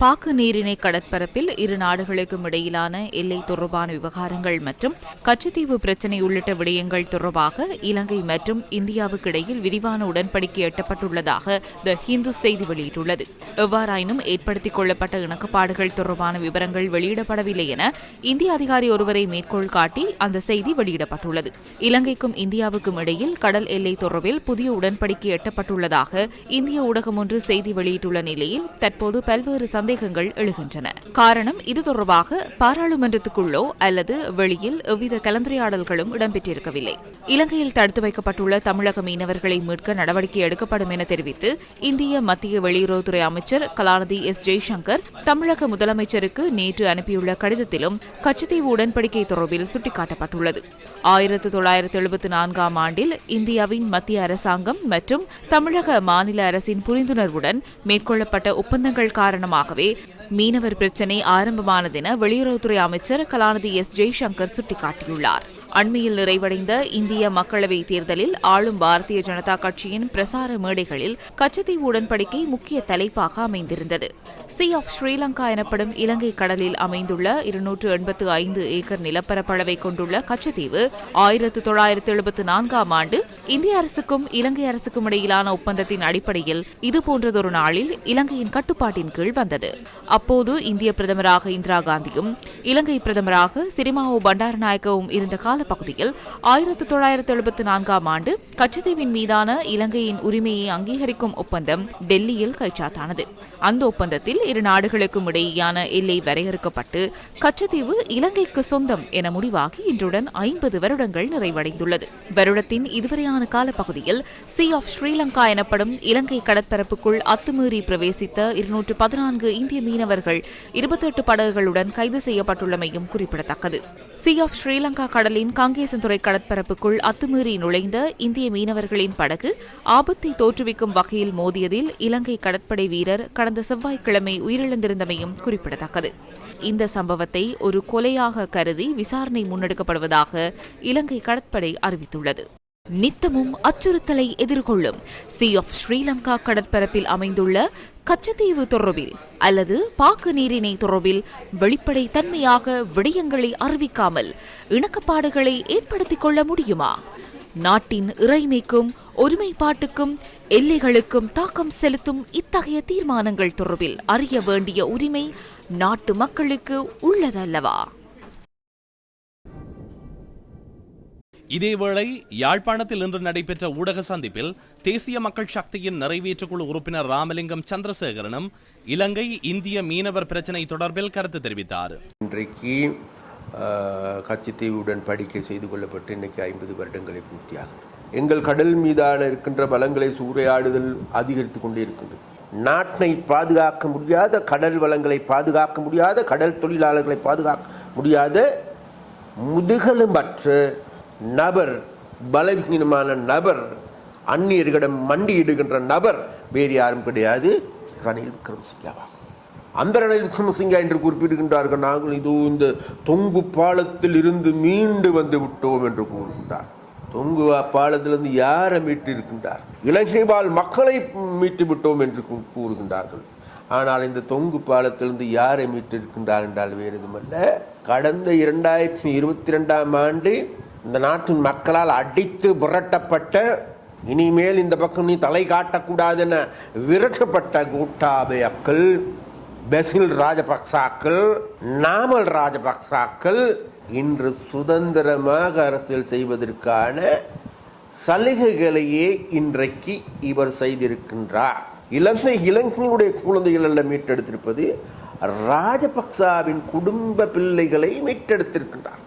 பாக்கு நீரிணை கடற்பரப்பில் இரு நாடுகளுக்கும் இடையிலான எல்லை தொடர்பான விவகாரங்கள் மற்றும் கச்சத்தீவு பிரச்சினை உள்ளிட்ட விடயங்கள் தொடர்பாக இலங்கை மற்றும் இந்தியாவுக்கு இடையில் விரிவான உடன்படிக்கை எட்டப்பட்டுள்ளதாக த ஹிந்து செய்தி வெளியிட்டுள்ளது. எவ்வாறாயினும் ஏற்படுத்திக் கொள்ளப்பட்ட இணக்கப்பாடுகள் தொடர்பான விவரங்கள் வெளியிடப்படவில்லை என இந்திய அதிகாரி ஒருவரை மேற்கோள் காட்டி அந்த செய்தி வெளியிடப்பட்டுள்ளது. இலங்கைக்கும் இந்தியாவுக்கும் இடையில் கடல் எல்லை தொடர்பில் புதிய உடன்படிக்கை எட்டப்பட்டுள்ளதாக இந்திய ஊடகம் ஒன்று செய்தி வெளியிட்டுள்ள நிலையில் தற்போது பல்வேறு சந்தேகங்கள் எழுகின்றன. காரணம் இது தொடர்பாக பாராளுமன்றத்துக்குள்ளோ அல்லது வெளியில் எவ்வித கலந்துரையாடல்களும் இடம்பெற்றிருக்கவில்லை. இலங்கையில் தடுத்து வைக்கப்பட்டுள்ள தமிழக மீனவர்களை மீட்க நடவடிக்கை எடுக்கப்படும் என தெரிவித்து இந்திய மத்திய வெளியுறவுத்துறை அமைச்சர் கலாநிதி எஸ். ஜெய்சங்கர் தமிழக முதலமைச்சருக்கு நேற்று அனுப்பியுள்ள கடிதத்திலும் கச்சத்தீவு உடன்படிக்கை தொடர்பில் சுட்டிக்காட்டப்பட்டுள்ளது. ஆயிரத்து தொள்ளாயிரத்து எழுபத்தி நான்காம் ஆண்டில் இந்தியாவின் மத்திய அரசாங்கம் மற்றும் தமிழக மாநில அரசின் புரிந்துணர்வுடன் மேற்கொள்ளப்பட்ட ஒப்பந்தங்கள் காரணமாகவே மீனவர் பிரச்சினை ஆரம்பமானதென வெளியுறவுத்துறை அமைச்சர் கலாநிதி எஸ் ஜெய்சங்கர் சுட்டிக்காட்டியுள்ளார். அண்மையில் நிறைவடைந்த இந்திய மக்களவைத் தேர்தலில் ஆளும் பாரதிய ஜனதா கட்சியின் பிரசார மேடைகளில் கச்சத்தீவு உடன்படிக்கை முக்கிய தலைப்பாக அமைந்திருந்தது. சி ஆஃப் ஸ்ரீலங்கா எனப்படும் இலங்கை கடலில் அமைந்துள்ள இருநூற்று எண்பத்து ஐந்து ஏக்கர் நிலப்பரப்பளவை கொண்டுள்ள கச்சத்தீவு ஆயிரத்து தொள்ளாயிரத்து எழுபத்து நான்காம் ஆண்டு இந்திய அரசுக்கும் இலங்கை அரசுக்கும் இடையிலான ஒப்பந்தத்தின் அடிப்படையில் இதுபோன்றதொரு நாளில் இலங்கையின் கட்டுப்பாட்டின் கீழ் வந்தது. அப்போது இந்திய பிரதமராக இந்திரா காந்தியும் இலங்கை பிரதமராக சிரிமாவோ பண்டாரநாயக்கவும் இருந்த காலப்பகுதியில் ஆயிரத்து தொள்ளாயிரத்து எழுபத்தி நான்காம் ஆண்டு கச்சத்தீவின் மீதான இலங்கையின் உரிமையை அங்கீகரிக்கும் ஒப்பந்தம் டெல்லியில் கைச்சாத்தானது. அந்த ஒப்பந்தத்தில் இரு நாடுகளுக்கும் இடையேயான எல்லை வரையறுக்கப்பட்டு கச்சத்தீவு இலங்கைக்கு சொந்தம் என முடிவாகி இன்றுடன் ஐம்பது வருடங்கள் நிறைவடைந்துள்ளது. வருடத்தின் இதுவரையான காலப்பகுதியில் சி ஆஃப் ஸ்ரீலங்கா எனப்படும் இலங்கை கடற்பரப்புக்குள் அத்துமீறி பிரவேசித்த இருநூற்று பதினான்கு இந்திய மீனவர்கள் இருபத்தெட்டு படகுகளுடன் கைது செய்யப்பட்டுள்ளமையும் குறிப்பிடத்தக்கது. சி ஆஃப் ஸ்ரீலங்கா கடலின் காங்கேசன்துறை கடற்பரப்புக்குள் அத்துமீறி நுழைந்த இந்திய மீனவர்களின் படகு ஆபத்தை தோற்றுவிக்கும் வகையில் மோதியதில் இலங்கை கடற்படை வீரர் கடந்த செவ்வாய்க்கிழமை உயிரிழந்திருந்தமையும் குறிப்பிடத்தக்கது. இந்த சம்பவத்தை ஒரு கொலையாக கருதி விசாரணை முன்னெடுக்கப்படுவதாக இலங்கை கடற்படை அறிவித்துள்ளது. நித்தமும் அச்சுறுத்தலை எதிர்கொள்ளும் சி ஆஃப் ஸ்ரீலங்கா கடற்பரப்பில் அமைந்துள்ள கச்சத்தீவு தொடர்பில் அல்லது பாக்கு நீரிணை தொடர்பில் வெளிப்படை தன்மையாக விடயங்களை அறிவிக்காமல் இணக்கப்பாடுகளை ஏற்படுத்திக் கொள்ள முடியுமா? நாட்டின் இறைமைக்கும் ஒருமைப்பாட்டுக்கும் எல்லைகளுக்கும் தாக்கம் செலுத்தும் இத்தகைய தீர்மானங்கள் தொடர்பில் அறிய வேண்டிய உரிமை நாட்டு மக்களுக்கு உள்ளதல்லவா? இதேவேளை யாழ்ப்பாணத்தில் இன்று நடைபெற்ற ஊடக சந்திப்பில் தேசிய மக்கள் சக்தியின் நிறைவேற்றுக்குழு உறுப்பினர் ராமலிங்கம் சந்திரசேகரனும் இலங்கை இந்திய மீனவர் பிரச்சினை தொடர்பில் கருத்து தெரிவித்தார். இன்றைக்கு ஆஹ், கச்சத்தீவு உடன்படிக்கை செய்து கொள்ளப்பட்டு இன்னைக்கு ஐம்பது வருடங்களை பூர்த்தியாகும் எங்கள் கடல் மீதான இருக்கின்ற வளங்களை சூறையாடுதல் அதிகரித்து கொண்டே இருக்கின்றது. நாட்டை பாதுகாக்க முடியாத கடல் வளங்களை பாதுகாக்க முடியாத கடல் தொழிலாளர்களை பாதுகாக்க முடியாத முதுகலுமற்ற நபர் பலவீனமான நபர் அந்நியர்களிடம் மண்டியிடுகின்ற நபர் வேறு யாரும் கிடையாது. ரணில் விக்ரமசிங்காவா. அந்த ரணில் விக்ரமசிங்கா என்று குறிப்பிடுகின்றார்கள். நாங்கள் இதோ இந்த தொங்கு பாலத்தில் இருந்து மீண்டு வந்து விட்டோம் என்று கூறுகின்றார். தொங்கு பாலத்திலிருந்து யாரை மீட்டு இருக்கின்றார்? இலங்கை வாழ் மக்களை மீட்டு விட்டோம் என்று கூ- கூறுகின்றார்கள். ஆனால் இந்த தொங்கு பாலத்திலிருந்து யாரை மீட்டிருக்கின்றார் என்றால் வேறு எதுவுமல்ல. கடந்த இரண்டாயிரத்தி இருபத்தி ரெண்டாம் ஆண்டு இந்த நாட்டின் மக்களால் அடித்து புரட்டப்பட்ட இனிமேல் இந்த பக்கம் நீ தலை காட்டக்கூடாதுன்னு விரட்டப்பட்ட கூட்டாபயக்கள் பெசில் ராஜபக்சாக்கள் நாமல் ராஜபக்சாக்கள் இன்று சுதந்திரமாக அரசியல் செய்வதற்கான சலுகைகளையே இன்றைக்கு இவர் செய்திருக்கின்றார். இலங்கை இலங்கையுடைய குழந்தைகள் எல்லாம் மீட்டெடுத்திருப்பது ராஜபக்சாவின் குடும்ப பிள்ளைகளை மீட்டெடுத்திருக்கின்றார்.